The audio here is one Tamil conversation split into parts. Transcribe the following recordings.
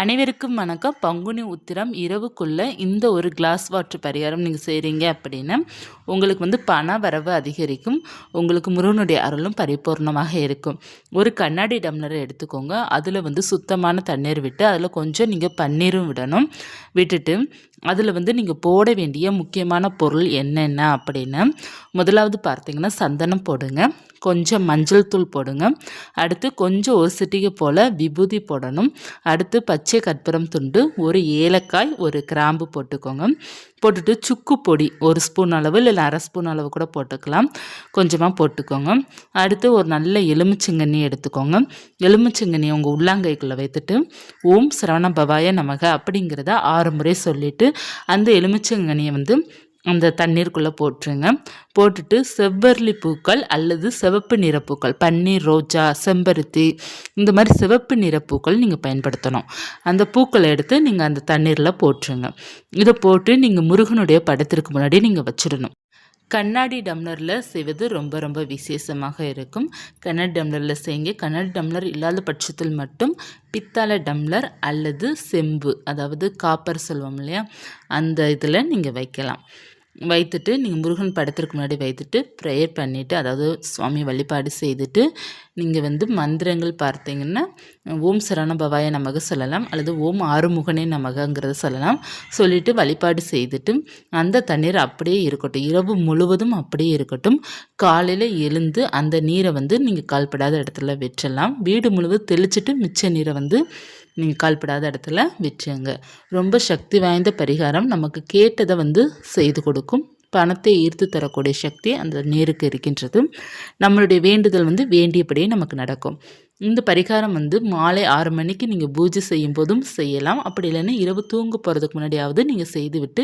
அனைவருக்கும் வணக்கம். பங்குனி உத்திரம் இரவுக்குள்ளே இந்த ஒரு கிளாஸ் வாட்டர் பரிகாரம் நீங்கள் செய்கிறீங்க அப்படின்னா உங்களுக்கு வந்து பண வரவு அதிகரிக்கும். உங்களுக்கு முருகனுடைய அருளும் பரிபூர்ணமாக இருக்கும். ஒரு கண்ணாடி டம்ளரை எடுத்துக்கோங்க. அதில் வந்து சுத்தமான தண்ணீர் விட்டு அதில் கொஞ்சம் நீங்கள் பன்னீரும் விடணும். விட்டுட்டு அதில் வந்து நீங்கள் போட வேண்டிய முக்கியமான பொருள் என்னென்ன அப்படின்னா முதலாவது பார்த்தீங்கன்னா சந்தனம் போடுங்க. கொஞ்சம் மஞ்சள் தூள் போடுங்க. அடுத்து கொஞ்சம் ஒரு சிட்டிகை போல் விபூதி போடணும். அடுத்து பச்சை கற்பூரம் துண்டு ஒரு ஏலக்காய் ஒரு கிராம்பு போட்டுக்கோங்க. போட்டுட்டு சுக்கு பொடி ஒரு ஸ்பூன் அளவு இல்லை அரை ஸ்பூன் அளவு கூட போட்டுக்கலாம். கொஞ்சமாக போட்டுக்கோங்க. அடுத்து ஒரு நல்ல எலுமிச்சங்கண்ணி எடுத்துக்கோங்க. எலுமிச்சங்கண்ணி உங்கள் உள்ளாங்கைக்குள்ளே வைத்துட்டு ஓம் சரவண பவாய நமக அப்படிங்கிறத ஆறு முறை சொல்லிவிட்டு அந்த எலுமிச்சங்கனியை வந்து அந்த தண்ணீருக்குள்ளே போட்டுருங்க. போட்டுட்டு செவ்வரளி பூக்கள் அல்லது சிவப்பு நிறப்பூக்கள் பன்னீர் ரோஜா செம்பருத்தி இந்த மாதிரி சிவப்பு நிறப்பூக்கள் நீங்கள் பயன்படுத்தணும். அந்த பூக்களை எடுத்து நீங்கள் அந்த தண்ணீரில் போட்டுருங்க. இதை போட்டு நீங்கள் முருகனுடைய படத்திற்கு முன்னாடி நீங்கள் வச்சிடணும். கண்ணாடி டம்ளரில் செய்வது ரொம்ப ரொம்ப விசேஷமாக இருக்கும். கண்ணாடி டம்ளரில் செய்யுங்க. கண்ணாடி டம்ளர் இல்லாத பட்சத்தில் மட்டும் பித்தளை டம்ளர் அல்லது செம்பு அதாவது காப்பர் சொல்லுவோம் இல்லையா? அந்த இதில் நீங்கள் வைக்கலாம். வைத்துட்டு நீங்கள் முருகன் படத்திற்கு முன்னாடி வைத்துட்டு ப்ரேயர் பண்ணிவிட்டு அதாவது சுவாமி வழிபாடு செய்துட்டு நீங்கள் வந்து மந்திரங்கள் பார்த்தீங்கன்னா ஓம் சரண பவாய நமக சொல்லலாம் அல்லது ஓம் ஆறுமுகனே நமகங்கிறத சொல்லலாம். சொல்லிவிட்டு வழிபாடு செய்துட்டு அந்த தண்ணீர் அப்படியே இருக்கட்டும் இரவு முழுவதும் அப்படியே இருக்கட்டும் காலையில் எழுந்து அந்த நீரை வந்து நீங்கள் கால்படாத இடத்துல விட்டுறலாம். வீடு முழுவதும் தெளிச்சுட்டு மிச்ச நீரை வந்து நீங்கள் கால்படாத இடத்துல விற்றுங்க ரொம்ப சக்தி வாய்ந்த பரிகாரம் நமக்கு கேட்டதை வந்து செய்து கொடுக்கும். பணத்தை ஈர்த்து தரக்கூடிய சக்தி அந்த நீருக்கு இருக்கின்றது. நம்மளுடைய வேண்டுதல் வந்து வேண்டியபடியே நமக்கு நடக்கும். இந்த பரிகாரம் வந்து மாலை ஆறு மணிக்கு நீங்கள் பூஜை செய்யும் போதும் செய்யலாம். அப்படி இல்லைன்னா இரவு தூங்க போகிறதுக்கு முன்னாடியாவது நீங்கள் செய்துவிட்டு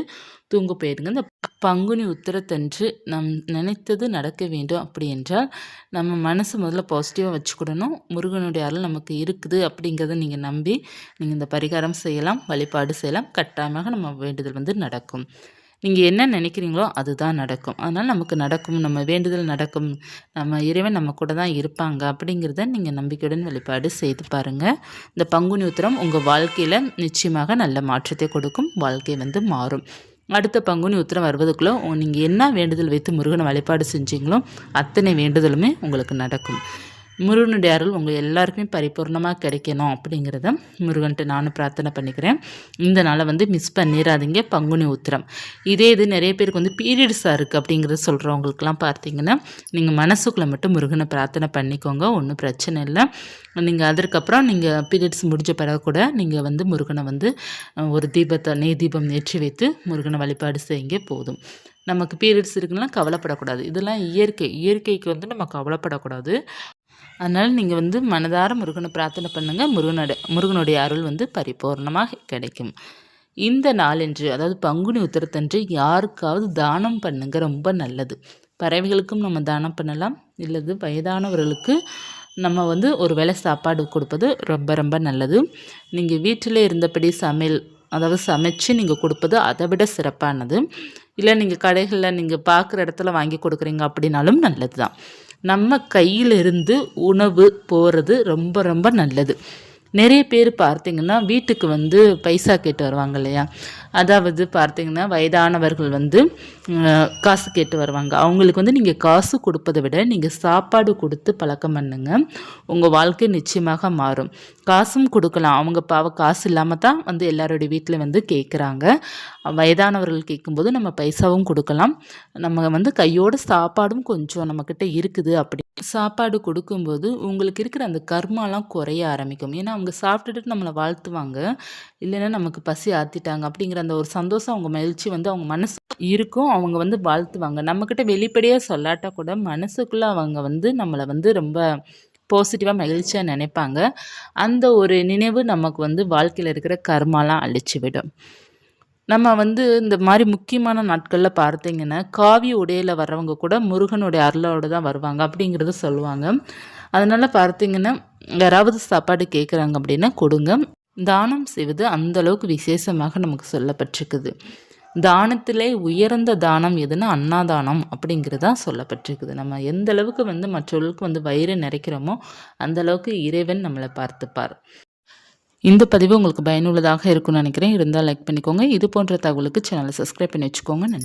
தூங்க போயிடுங்க இந்த பங்குனி உத்தரத்தன்று நம் நினைத்தது நடக்க வேண்டும் அப்படி என்றால் நம்ம மனசு முதல்ல பாசிட்டிவாக வச்சுக்கிடணும். முருகனுடைய அருள் நமக்கு இருக்குது அப்படிங்கிறத நீங்கள் நம்பி நீங்கள் இந்த பரிகாரம் செய்யலாம் வழிபாடு செய்யலாம். கட்டாயமாக நம்ம வேண்டுதல் வந்து நடக்கும். நீங்கள் என்ன நினைக்கிறீங்களோ அதுதான் நடக்கும். அதனால் நமக்கு நடக்கும் நம்ம வேண்டுதல் நடக்கும் நம்ம இறைவன் நம்ம கூட தான் இருப்பாங்க அப்படிங்கிறத நீங்கள் நம்பிக்கையுடன் வழிபாடு செய்து பாருங்கள் இந்த பங்குனி உத்திரம் உங்கள் வாழ்க்கையில் நிச்சயமாக நல்ல மாற்றத்தை கொடுக்கும். வாழ்க்கை வந்து மாறும். அடுத்த பங்குனி உத்திரம் வருவதுக்குள்ளே நீங்கள் என்ன வேண்டுதல் வைத்து முருகனை வழிபாடு செஞ்சீங்களோ அத்தனை வேண்டுதலுமே உங்களுக்கு நடக்கும். முருகனுடைய அருள் உங்கள் எல்லாருக்குமே பரிபூர்ணமாக கிடைக்கணும் அப்படிங்கிறத முருகன்ட்டு நானும் பிரார்த்தனை பண்ணிக்கிறேன். இந்த நாளை வந்து மிஸ் பண்ணிடாதீங்க பங்குனி உத்திரம். இதே இது நிறைய பேருக்கு வந்து பீரியட்ஸாக இருக்குது அப்படிங்கிறத சொல்கிறவங்களுக்குலாம் பார்த்தீங்கன்னா நீங்கள் மனசுக்குள்ளே மட்டும் முருகனை பிரார்த்தனை பண்ணிக்கோங்க. ஒன்றும் பிரச்சனை இல்லை. நீங்கள் அதற்கப்புறம் நீங்கள் பீரியட்ஸ் முடிஞ்ச பிறகு கூட நீங்கள் வந்து முருகனை வந்து ஒரு தீபத்தை நெய் தீபம் ஏற்றி வைத்து முருகனை வழிபாடு செய்யுங்க போதும். நமக்கு பீரியட்ஸ் இருக்குன்னா கவலைப்படக்கூடாது. இதெல்லாம் இயற்கை. இயற்கைக்கு வந்து நம்ம கவலைப்படக்கூடாது. அதனால் நீங்கள் வந்து மனதார முருகனை பிரார்த்தனை பண்ணுங்கள் முருகனோட முருகனுடைய அருள் வந்து பரிபூர்ணமாக கிடைக்கும். இந்த நாளன்று அதாவது பங்குனி உத்திரத்தன்று யாருக்காவது தானம் பண்ணுங்க. ரொம்ப நல்லது. பறவைகளுக்கும் நம்ம தானம் பண்ணலாம். இல்லது வயதானவர்களுக்கு நம்ம வந்து ஒரு வேளை சாப்பாடு கொடுப்பது ரொம்ப ரொம்ப நல்லது. நீங்கள் வீட்டில் இருந்தபடி சமையல் அதாவது சமைச்சு நீங்கள் கொடுப்பது அதை விட சிறப்பானது. இல்லை நீங்கள் கடைகளில் நீங்கள் பார்க்குற இடத்துல வாங்கி கொடுக்குறீங்க அப்படின்னாலும் நல்லது தான் நம்ம கையிலிருந்து உணவு போகிறது ரொம்ப ரொம்ப நல்லது. நிறைய பேர் பார்த்திங்கன்னா வீட்டுக்கு வந்து பைசா கேட்டு வருவாங்க இல்லையா? அதாவது பார்த்திங்கன்னா வயதானவர்கள் வந்து காசு கேட்டு வருவாங்க. அவங்களுக்கு வந்து நீங்கள் காசு கொடுப்பதை விட நீங்கள் சாப்பாடு கொடுத்து பழக்கம் பண்ணுங்க. உங்கள் வாழ்க்கை நிச்சயமாக மாறும். காசும் கொடுக்கலாம். அவங்க பாவ காசு இல்லாமல் தான் வந்து எல்லாருடைய வீட்டில் வந்து கேட்குறாங்க வயதானவர்கள் கேட்கும்போது நம்ம பைசாவும் கொடுக்கலாம். நம்ம வந்து கையோட சாப்பாடும் கொஞ்சம் நம்மக்கிட்ட இருக்குது அப்படி சாப்பாடு கொடுக்கும்போது உங்களுக்கு இருக்கிற அந்த கர்மாலாம் குறைய ஆரம்பிக்கும். ஏன்னா அவங்க சாப்பிட்டுட்டு நம்மளை வாழ்த்துவாங்க. இல்லைன்னா நமக்கு பசி ஆற்றிட்டாங்க அப்படிங்கிற அந்த ஒரு சந்தோஷம் அவங்க மகிழ்ச்சி வந்து அவங்க மனசு இருக்கும். அவங்க வந்து வாழ்த்துவாங்க. நம்மக்கிட்ட வெளிப்படையாக சொல்லாட்டா கூட மனசுக்குள்ளே அவங்க வந்து நம்மளை வந்து ரொம்ப பாசிட்டிவாக மகிழ்ச்சியாக நினைப்பாங்க. அந்த ஒரு நினைவு நமக்கு வந்து வாழ்க்கையில் இருக்கிற கர்மாலாம் அழிச்சு விடும் நம்ம வந்து இந்த மாதிரி முக்கியமான நாட்களில் பார்த்தீங்கன்னா காவி உடையில் வர்றவங்க கூட முருகனுடைய அருளோடு தான் வருவாங்க அப்படிங்கிறத சொல்லுவாங்க. அதனால் பார்த்தீங்கன்னா யாராவது சாப்பாடு கேட்குறாங்க அப்படின்னா கொடுங்க. தானம் செய்வது அந்த அளவுக்கு விசேஷமாக நமக்கு சொல்லப்பட்டிருக்குது. தானத்திலே உயர்ந்த தானம் எதுனா அன்னாதானம் அப்படிங்கிறது தான் சொல்லப்பட்டிருக்குது. நம்ம எந்த அளவுக்கு வந்து மற்றவர்களுக்கு வந்து வயிறு நிறைக்கிறோமோ அந்த அளவுக்கு இறைவன் நம்மளை பார்த்துப்பார். இந்த பதிவு உங்களுக்கு பயனுள்ளதாக இருக்கும்னு நினைக்கிறேன். இருந்தால் லைக் பண்ணிக்கோங்க. இது போன்ற தகவலுக்கு சேனலை சப்ஸ்கிரைப் பண்ணி வச்சுக்கோங்க. நன்றி.